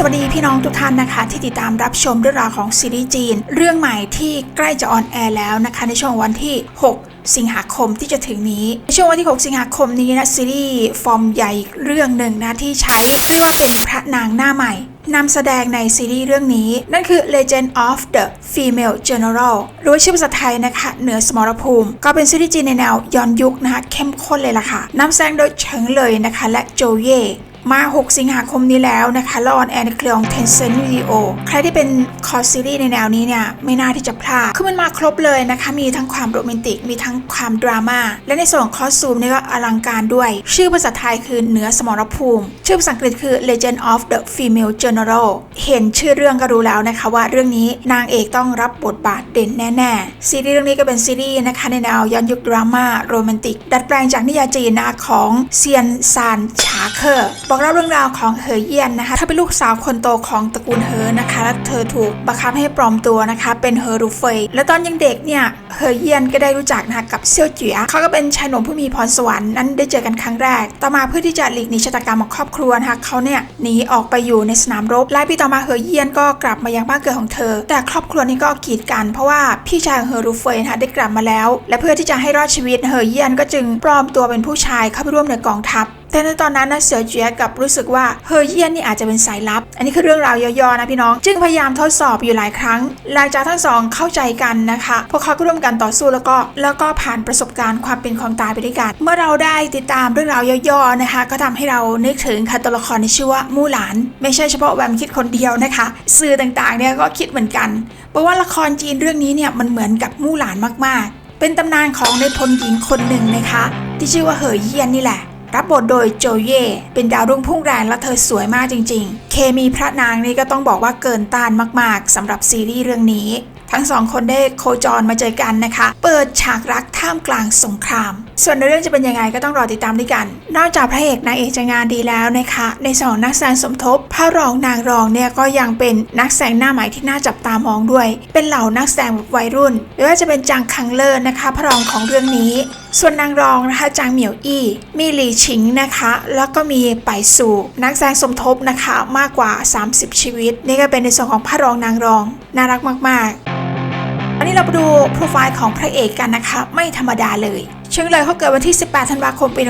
สวัสดีพี่น้องทุกท่านนะคะ ที่ติดตามรับชมเรื่องราวของซีรีส์จีน เรื่องใหม่ที่ใกล้จะออนแอร์แล้วนะคะ ในช่วงวันที่ 6สิงหาคมที่จะถึงนี้ในช่วงวันที่ 6 สิงหาคมนี้นะซีรีส์ฟอร์มใหญ่เรื่องหนึ่งนะที่ใช้เรียกว่าเป็นพระนางหน้าใหม่นำแสดงในซีรีส์เรื่องนี้ นั่นคือ Legend of the Female General หรือชื่อภาษาไทยนะคะ เหนือสมรภูมิ ก็เป็นซีรีส์จีนในแนวย้อนยุคนะคะเข้มข้นเลยล่ะค่ะนำแสดงโดยเฉิงเลยนะคะ และโจเย่ มา 6 สิงหาคมนี้แล้วนะคะลอนแอนเครือง Tencent Video ใครที่เป็นคอร์ซีรีส์ในแนวนี้เนี่ย ไม่น่าที่จะพลาด คือมันมาครบเลยนะคะ มีทั้งความโรแมนติก มีทั้งความดราม่า และในส่วนคอสตูมนี่ก็อลังการด้วย ชื่อภาษาไทยคือเหนือสมรภูมิ ชื่อภาษาอังกฤษคือ Legend of the Female General เห็นชื่อเรื่องก็รู้แล้วนะคะว่าเรื่องนี้นางเอกต้องรับบทบาทเด่นแน่ๆ ซีรีส์เรื่องนี้ก็เป็นซีรีส์นะคะในแนวย้อนยุคดราม่าโรแมนติก ดัดแปลงจากนิยายจีนนะของเซียนซานฉาเคอร์บอกเล่าเรื่องราวของเหอเยียนนะคะ ถ้าเป็นลูกสาวคนโตของตระกูลเหอนะคะ และเธอถูกบังคับให้ปลอมตัวนะคะ เป็นเหอรูเฟย และตอนยังเด็กเนี่ยเหอเยียนก็ได้รู้จักนะคะกับเซี่ยวเจียเขาก็เป็นชายหนุ่มผู้มีพรสวรรค์นั้นได้เจอกันครั้งแรก ต่อมาเพื่อที่จะหลีกหนีชะตากรรมของครอบครัวนะคะเขาเนี่ยหนีออกไปอยู่ในสนามรบหลายปีต่อมาเหอเยียนก็กลับมายังบ้านเกิดของเธอ แต่ครอบครัวนี้ก็กีดกัน เพราะว่าพี่ชายของเหอรูเฟยนะคะได้กลับมาแล้ว และเพื่อที่จะให้รอดชีวิตเหอเยียนก็จึงปลอมตัวเป็นผู้ชายเข้าไปร่วมในกองทัพ แต่ในตอนนั้นนะเสี่ยเจียกับรู้สึกว่าเฮอเยียนนี่อาจจะเป็นสายลับ อันนี้คือเรื่องราวย่อๆนะพี่น้อง จึงพยายามทดสอบอยู่หลายครั้ง หลังจากทั้งสองเข้าใจกันนะคะ พวกเขาก็ร่วมกันต่อสู้แล้วก็แล้วก็ผ่านประสบการณ์ความเป็นความตายไปด้วยกัน เมื่อเราได้ติดตามเรื่องราวย่อๆนะคะ ก็ทำให้เรานึกถึงค่ะตัวละครที่ชื่อว่ามู่หลาน ไม่ใช่เฉพาะแวมคิดคนเดียวนะคะ สื่อต่างๆเนี่ยก็คิดเหมือนกันเพราะว่าละครจีนเรื่องนี้เนี่ยมันเหมือนกับมู่หลานมากๆ เป็นตำนานของในพลหญิงคนหนึ่งนะคะ ที่ชื่อว่าเหอเยียนนี่แหละ รับบทโดยโจเย่เป็นดาวรุ่งพุ่งแรงและเธอสวยมากจริง ๆ เคมีพระนางนี่ก็ต้องบอกว่าเกินต้านมากๆสำหรับซีรีส์เรื่องนี้ ทั้งสองคนได้โคจรมาเจอกันนะคะ เปิดฉากรักท่ามกลางสงคราม ส่วนในเรื่องจะเป็นยังไงก็ต้องรอติดตามด้วยกัน นอกจากพระเอกนางเอกจะงานดีแล้วนะคะ ในสองนักแสดงสมทบพระรองนางรองเนี่ยก็ยังเป็นนักแสดงหน้าใหม่ที่น่าจับตามองด้วย เป็นเหล่านักแสดงวัยรุ่นไม่ว่าจะเป็นจางคังเลอร์นะคะ พระรองของเรื่องนี้ ส่วนนางรองนะคะจางเหมียวอี้มีหลี่ชิงนะคะ แล้วก็มีไปสู่นักแสดงสมทบนะคะมากกว่า 30 ชีวิต นี่ก็เป็นในส่วนของพระรองนางรอง น่ารักมากๆวันนี้เราไปดูโปรไฟล์ของพระเอกกันนะคะ ไม่ธรรมดาเลย ชิงเลยเขาเกิดวันที่ 18 ธันวาคม ปี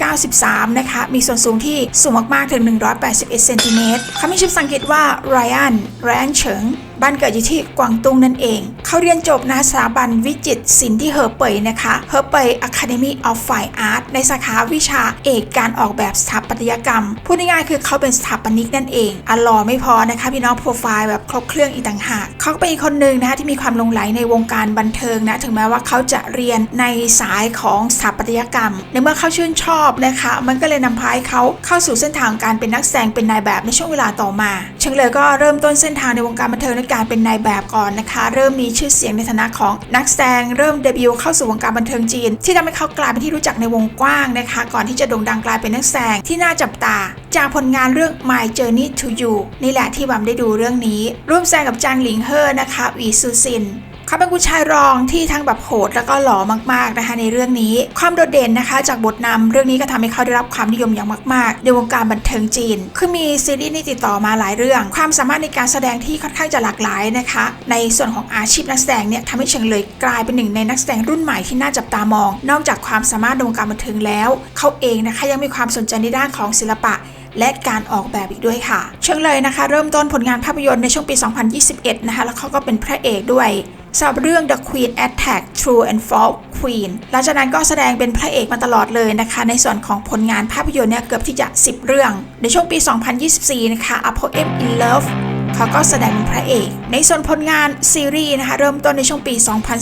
1993 นะคะ มีส่วนสูงที่สูงมาก ๆ ถึง 181 เซนติเมตรเขามีชื่อภาษาอังกฤษว่าไรอันไรอันเฉิง บ้านเกิดอยู่ที่กวางตุ้งนั่นเอง เขาเรียนจบนะสถาบันวิจิตรศิลป์ที่เหอเป่ยนะคะเหอเป่ย Academy of Fine Art ในสาขาวิชาเอกการออกแบบสถาปัตยกรรม พูดง่ายๆคือเขาเป็นสถาปนิกนั่นเองอลอไม่พอนะคะพี่น้องโปรไฟล์แบบครบเครื่องอีกต่างหากเขาเป็นอีกคนหนึ่งนะคะที่มีความลงไหลในวงการบันเทิงนะถึงแม้ว่าเขาจะเรียนในสายของสถาปัตยกรรม ในเมื่อเขาชื่นชอบนะคะ มันก็เลยนำพาให้เขาเข้าสู่เส้นทางการเป็นนักแสดงเป็นนายแบบในช่วงเวลาต่อมาเชิงเลยก็เริ่มต้นเส้นทางในวงการบันเทิงการเป็นนายแบบก่อนนะคะ เริ่มมีชื่อเสียงในฐานะของนักแสดงเริ่มเดบิวต์เข้าสู่วงการบันเทิงจีน ที่ทำให้เขากลายเป็นที่รู้จักในวงกว้างนะคะ ก่อนที่จะโด่งดังกลายเป็นนักแสดงที่น่าจับตา จากผลงานเรื่อง My Journey to You นี่แหละที่บัมได้ดูเรื่องนี้ ร่วมแสดงกับจางหลิงเฮอนะคะวีซูซิน เขาเป็นผู้ชายรองที่ทั้งแบบโหดแล้วก็หล่อมากๆนะคะในเรื่องนี้ ความโดดเด่นนะคะ จากบทนำเรื่องนี้ก็ทำให้เขาได้รับความนิยมอย่างมากๆ ในวงการบันเทิงจีน คือมีซีรีส์นี่ติดต่อมาหลายเรื่อง ความสามารถในการแสดงที่ค่อนข้างจะหลากหลายนะคะ ในส่วนของอาชีพนักแสดงเนี่ยทำให้เฉิงเลยกลายเป็นหนึ่งในนักแสดงรุ่นใหม่ที่น่าจับตามอง นอกจากความสามารถในวงการบันเทิงแล้ว เขาเองนะคะยังมีความสนใจในด้านของศิลปะ และการออกแบบอีกด้วยค่ะ เชิงเลยนะคะ เริ่มต้นผลงานภาพยนตร์ในช่วงปี 2021 นะคะ แล้วเขาก็เป็นพระเอกด้วยสำหรับเรื่อง The Queen Attack True and False Queen หลังจากนั้นก็แสดงเป็นพระเอกมาตลอดเลยนะคะ ในส่วนของผลงานภาพยนตร์เนี่ยเกือบที่จะ 10 เรื่อง ในช่วงปี 2024 นะคะ A Poem in Love เขาก็แสดงเป็นพระเอก ในส่วนผลงานซีรีส์นะคะ เริ่มต้นในช่วงปี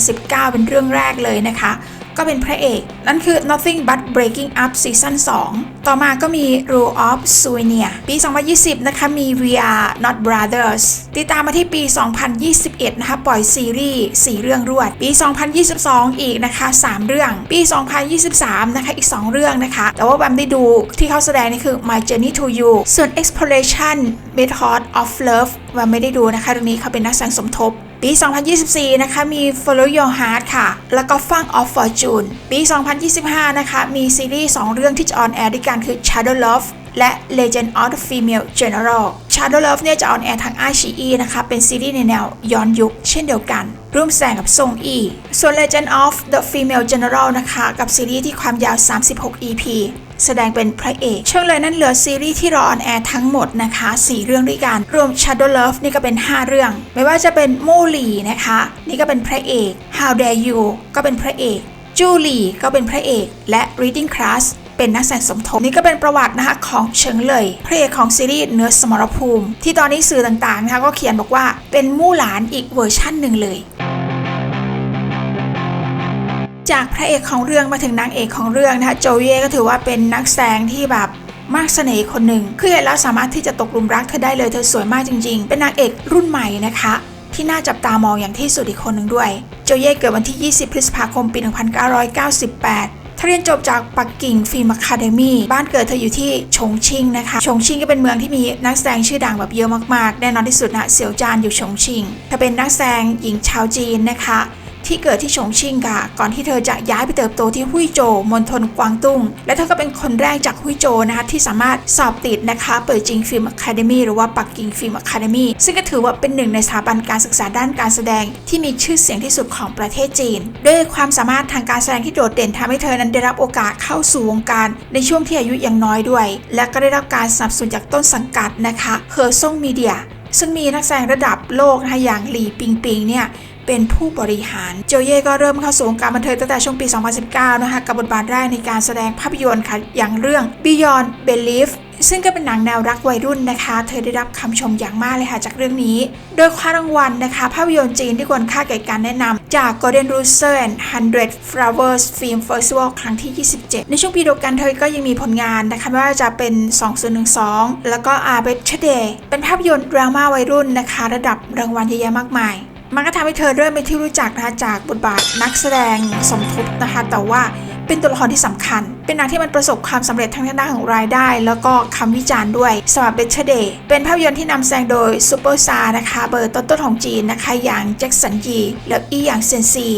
2019 เป็นเรื่องแรกเลยนะคะ ก็เป็นพระเอก นั่นคือ Nothing But Breaking Up Season 2ต่อมาก็มี Rule of Souvenir ปี 2020 นะคะ มี We Are Not Brothers ติดตามมาที่ปี 2021 นะคะ ปล่อยซีรีส์ 4 เรื่องรวด ปี 2022 อีกนะคะ 3 เรื่อง ปี 2023 นะคะ อีก 2 เรื่องนะคะ แต่ว่าแบมได้ดูที่เขาแสดงนี่คือ My Journey to You ส่วน Exploration Method of Love แบมไม่ได้ดูนะคะเรื่องนี้เขาเป็นนักแสดงสมทบ ปี 2024 นะคะ มี Follow Your Heart ค่ะ แล้วก็ฟัง of Fortune ปี 2025 นะคะ มีซีรีส์ 2 เรื่องที่จะออนแอร์ด้วยกันคือ Shadow Love และ Legend of the Female General Shadow Love เนี่ยจะออนแอร์ทาง i อ e นะคะ เป็นซีรีส์ในแนวย้อนยุคเช่นเดียวกัน ร่วมแสดงกับซงอี ส่วน Legend of the Female General นะคะ กับซีรีส์ที่ความยาว 36 EP แสดงเป็นพระเอกเช่วงเลยนั้นเหลือซีรีส์ที่รอออนแอร์ทั้งหมดนะคะ 4 เรื่องด้วยกัน รวม Shadow Love นี่ก็เป็น 5 เรื่อง ไม่ว่าจะเป็นโมลีนะคะ นี่ก็เป็นพระเอก How Dare You ก็เป็นพระเอกจูลี่ก็เป็นพระเอกและ Reading Class เป็นนักแสดงสมทบนี่ก็เป็นประวัตินะคะของเฉิงเลยพระเอกของซีรีส์เนื้อสมรภูมิ ที่ตอนนี้สื่อต่างๆนะคะก็เขียนบอกว่าเป็นมู่หลานอีกเวอร์ชั่นหนึ่งเลยจากพระเอกของเรื่องมาถึงนางเอกของเรื่องนะคะโจเย่ก็ถือว่าเป็นนักแสดงที่แบบมากเสน่ห์คนหนึ่งคือเห็นแล้วสามารถที่จะตกหลุมรักเธอได้เลยเธอสวยมากจริง ๆ เป็นนางเอกรุ่นใหม่นะคะ ที่น่าจับตามองอย่างที่สุดอีกคนหนึ่งด้วย โจเย่เกิดวันที่ 20 พฤษภาคม ปี 1998 เธอเรียนจบจากปักกิ่งฟิล์มอะคาเดมีบ้านเกิดเธออยู่ที่ชงชิ่งนะคะชงชิ่งก็เป็นเมืองที่มีนักแสดงชื่อดังแบบเยอะมากๆ แน่นอนที่สุดนะเสี่ยวจานอยู่ชงชิ่งเธอเป็นนักแสดงหญิงชาวจีนนะคะ ที่เกิดที่ฉงชิ่งค่ะ ก่อนที่เธอจะย้ายไปเติบโตที่ฮุยโจมณฑลกวางตุ้ง และเธอก็เป็นคนแรกจากฮุยโจนะคะที่สามารถสอบติดนะคะเปิดจริงฟิล์มอะคาเดมีหรือว่าปักกิ่งฟิล์มอะคาเดมีซึ่งก็ถือว่าเป็นหนึ่งในสถาบันการศึกษาด้านการแสดงที่มีชื่อเสียงที่สุดของประเทศจีน ด้วยความสามารถทางการแสดงที่โดดเด่นทำให้เธอนั้นได้รับโอกาสเข้าสู่วงการในช่วงที่อายุยังน้อยด้วย และก็ได้รับการสนับสนุนจากต้นสังกัดนะคะเฮอร์ซ่งมีเดียซึ่งมีนักแสดงระดับโลกนะคะอย่างหลี่ปิงปิงเนี่ย เป็นผู้บริหาร โจเย่ก็เริ่มเข้าสู่วงการบันเทิงตั้งแต่ช่วงปี 2019 นะคะกับบทบาทแรกในการแสดงภาพยนตร์ค่ะอย่างเรื่อง Beyond Belief ซึ่งก็เป็นหนังแนวรักวัยรุ่นนะคะ เธอได้รับคำชมอย่างมากเลยค่ะจากเรื่องนี้ โดยคว้ารางวัลนะคะ ภาพยนตร์จีนที่ควรค่าแก่การแนะนำจาก Golden Rooster and 100 Flowers Film Festival ครั้งที่ 27 ในช่วงปีเดียวกันเธอก็ยังมีผลงานนะคะไม่ว่าจะเป็น 2012 แล้วก็ a b e t Day เป็นภาพยนตร์ดราม่าวัยรุ่นนะคะ ระดับรางวัลเยอะแยะมากมาย มันก็ทำให้เธอเริ่มเป็นที่รู้จักนะคะจากบทบาทนักแสดงสมทบนะคะ แต่ว่าเป็นตัวละครที่สำคัญ เป็นนางที่มันประสบความสำเร็จทั้งด้านของรายได้ แล้วก็คำวิจารณ์ด้วยสำหรับเบชเดเป็นภาพยนตร์ที่นำแสดงโดยซูเปอร์ซาร์นะคะ เบอร์ต้นๆของจีนนะคะ อย่างแจ็คสันยี แล้วอีอย่างเซนซี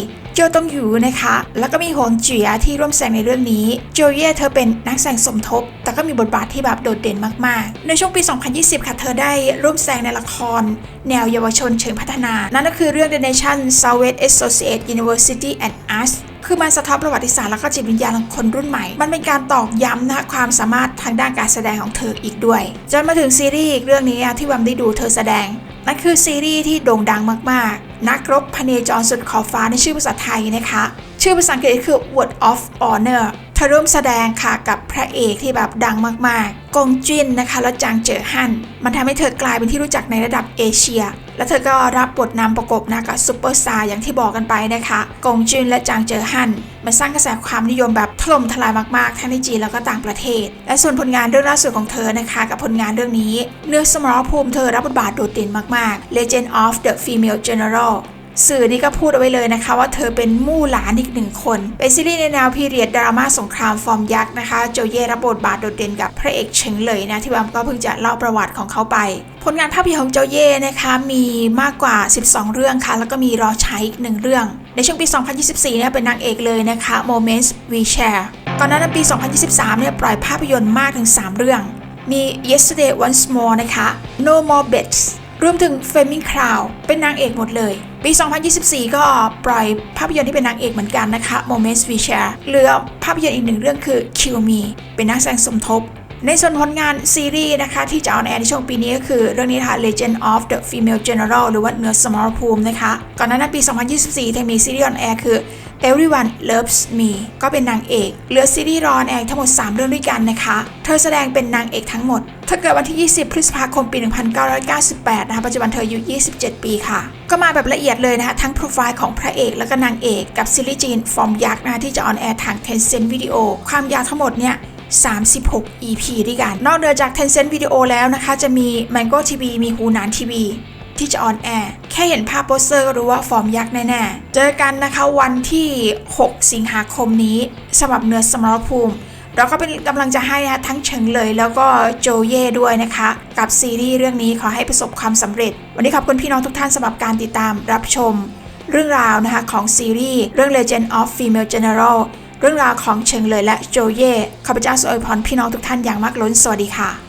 โจตงหยูนะคะ แล้วก็มีหวงเจียที่ร่วมแสดงในเรื่องนี้ โจเย่เธอเป็นนักแสดงสมทบ แต่ก็มีบทบาทที่แบบโดดเด่นมากๆ ในช่วงปี 2020 ค่ะ เธอได้ร่วมแสดงในละคร แนวเยาวชนเชิงพัฒนา นั่นก็คือเรื่อง The Nation Southwest Associate University and Arts คือมันสะท้อนประวัติศาสตร์และก็จิตวิญญาณของคนรุ่นใหม่ มันเป็นการตอกย้ำนะคความสามารถทางด้านการแสดงของเธออีกด้วย จนมาถึงซีรีส์อีกเรื่องนี้ที่วัมได้ดูเธอแสดง นั่นคือซีรีส์ที่โด่งดังมาก ๆ นักรบพเนจรสุดขอบฟ้าในชื่อภาษาไทยนะคะ ชื่อภาษาอังกฤษคือ Word of Honor ธอร่วมแสดงค่ะกับพระเอกที่แบบดังมากๆ กงจินนะคะแล้วจางเจอฮั่น มันทำให้เธอกลายเป็นที่รู้จักในระดับเอเชีย และเธอก็รับบทนำประกบนะกับซูเปอร์สตาร์อย่างที่บอกกันไปนะคะ กงจินและจางเจอฮั่น มันสร้างกระแสความนิยมแบบถล่มทลายมากๆ ทั้งในจีนแล้วก็ต่างประเทศ และส่วนผลงานเรื่องล่าสุดของเธอนะคะ กับผลงานเรื่องนี้ เนื้อสมรภูมิเธอรับบทบาทโดดเด่นมากๆ Legend of the Female General สื่อนี่ก็พูดเอาไว้เลยนะคะ ว่าเธอเป็นมู่หลานอีกหนึ่งคนเป็นซีรีส์ในแนวพีเรียดดราม่าสงครามฟอร์มยักษ์นะคะโจเย่รับบทบาทโดดเด่นกับพระเอกเฉิงเลยนะที่วามก็เพิ่งจะเล่าประวัติของเขาไป ผลงานภาพยนตร์ของโจเย่นะคะมีมากกว่า 12 เรื่องค่ะ แล้วก็มีรอใช้อีกหนึ่งเรื่อง ในช่วงปี 2024เนี่ยเป็นนางเอกเลยนะคะ Moments We Share ก่อนหน้านั้นปี 2023 เนี่ยปล่อยภาพยนตร์มากถึง 3 เรื่อง มี Yesterday Once More นะคะ No More Bets รวมถึง Flaming Cloud เป็นนางเอกหมดเลย ปี 2024 ก็ปล่อยภาพยนตร์ที่เป็นนางเอกเหมือนกันนะคะ Moments We Share เหลือภาพยนตร์อีกหนึ่งเรื่องคือ Kill Me เป็นนักแสดงสมทบ ในส่วนผลงานซีรีส์นะคะ ที่จะออนแอร์ในช่วงปีนี้ก็คือ เรื่องนี้ค่ะ Legend of the Female General หรือว่าเนื้อสมรภูมินะคะ ก่อนหน้านั้นปี 2024จะมีซีรีส์ออนแอร์คือ Everyone Loves Me ก็เป็นนางเอกเหลือซีรีส์รออนแอร์ทั้งหมด 3 เรื่องด้วยกันนะคะ เธอแสดงเป็นนางเอกทั้งหมด เธอเกิดวันที่ 20 พฤษภาคมปี 1998 นะคะปัจจุบันเธออายุ 27 ปีค่ะ ก็มาแบบละเอียดเลยนะคะ ทั้งโปรไฟล์ของพระเอกและก็นางเอกกับซีรีส์จีนฟอร์มยักษ์นะที่จะออนแอร์ทาง Tencent Video ความยาวทั้งหมดเนี่ย36 EP ด้วยกัน นอกเหนือจาก Tencent Video แล้วนะคะ จะมี Mango TV มีฮูนาน ที่จะออนแอร์แค่เห็นภาพโปสเตอร์ก็รู้ว่าฟอร์มยักษ์แน่ๆ เจอกันนะคะวันที่ 6 สิงหาคมนี้สำหรับเนื้อสมรภูมิเราก็เป็นกำลังจะให้นะคะทั้งเฉิงเลยแล้วก็โจเย่ด้วยนะคะ กับซีรีส์เรื่องนี้ขอให้ประสบความสำเร็จ วันนี้ขอบคุณพี่น้องทุกท่านสำหรับการติดตามรับชม เรื่องราวนะคะของซีรีส์เรื่อง Legend of Female General เรื่องราวของเฉิงเลยและโจเย่ข้าพเจ้าสวยพรพี่น้องทุกท่านอย่างมากล้นสวัสดีค่ะ